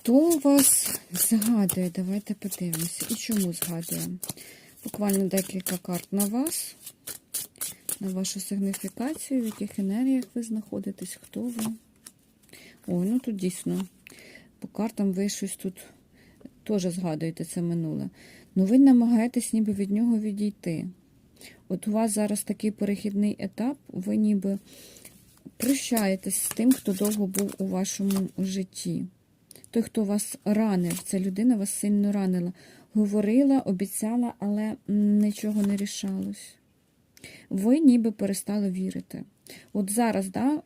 Хто вас згадує? Давайте подивимося. І чому згадує? Буквально декілька карт на вас, на вашу сигніфікацію, в яких енергіях ви знаходитесь, хто ви. Ой, ну тут дійсно. По картам ви щось тут теж згадуєте це минуле. Ну, ви намагаєтесь ніби від нього відійти. От у вас зараз такий перехідний етап, ви ніби прощаєтесь з тим, хто довго був у вашому житті. Той, хто вас ранив, ця людина вас сильно ранила. Говорила, обіцяла, але нічого не рішалось. Ви ніби перестали вірити. От зараз, да,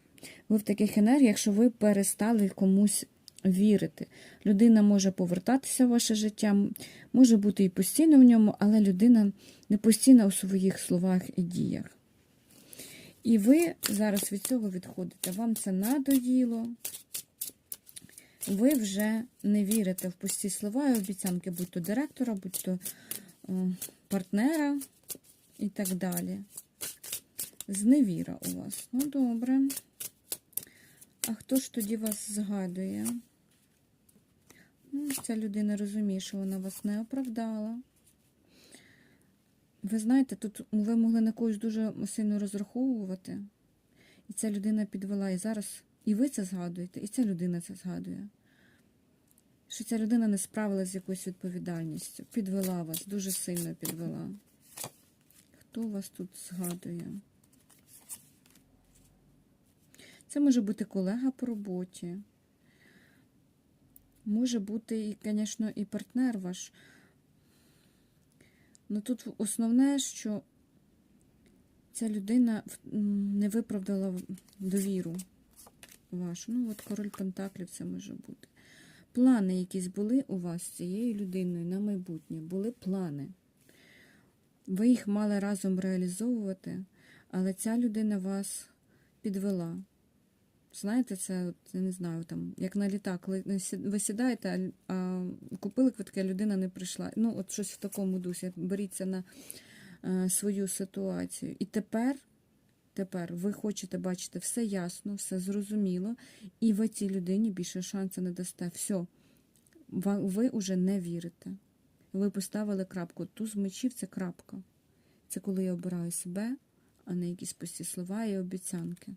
ви в таких енергіях, що ви перестали комусь вірити. Людина може повертатися в ваше життя, може бути і постійно в ньому, але людина не постійна у своїх словах і діях. І ви зараз від цього відходите. Вам це надоїло. Ви вже не вірите в пусті слова і обіцянки, будь то директора, будь то е, партнера і так далі. Зневіра у вас. Ну, добре. А хто ж тоді вас згадує? Ну, ця людина розуміє, що вона вас не оправдала. Ви знаєте, тут ви могли на когось дуже сильно розраховувати, і ця людина підвела. І зараз і ви це згадуєте, і ця людина це згадує. Що ця людина не справилася з якоюсь відповідальністю, підвела вас, дуже сильно підвела. Хто вас тут згадує? Це може бути колега по роботі. Може бути, звісно, і партнер ваш. Ну тут основне, що ця людина не виправдала довіру вашу. Ну, от король Пентаклів це може бути. Плани якісь були у вас з цією людиною на майбутнє, були плани. Ви їх мали разом реалізовувати, але ця людина вас підвела. Знаєте, це, я не знаю, там, як на літак, ви сідаєте, а, купили квитки, а людина не прийшла. Ну, от щось в такому дусі. Беріться на е, свою ситуацію. І тепер, тепер ви хочете бачити все ясно, все зрозуміло, і ви цій людині більше шансу не дасте. Все, ви вже не вірите. Ви поставили крапку. Туз мечів це крапка. Це коли я обираю себе, а не якісь пусті слова і обіцянки.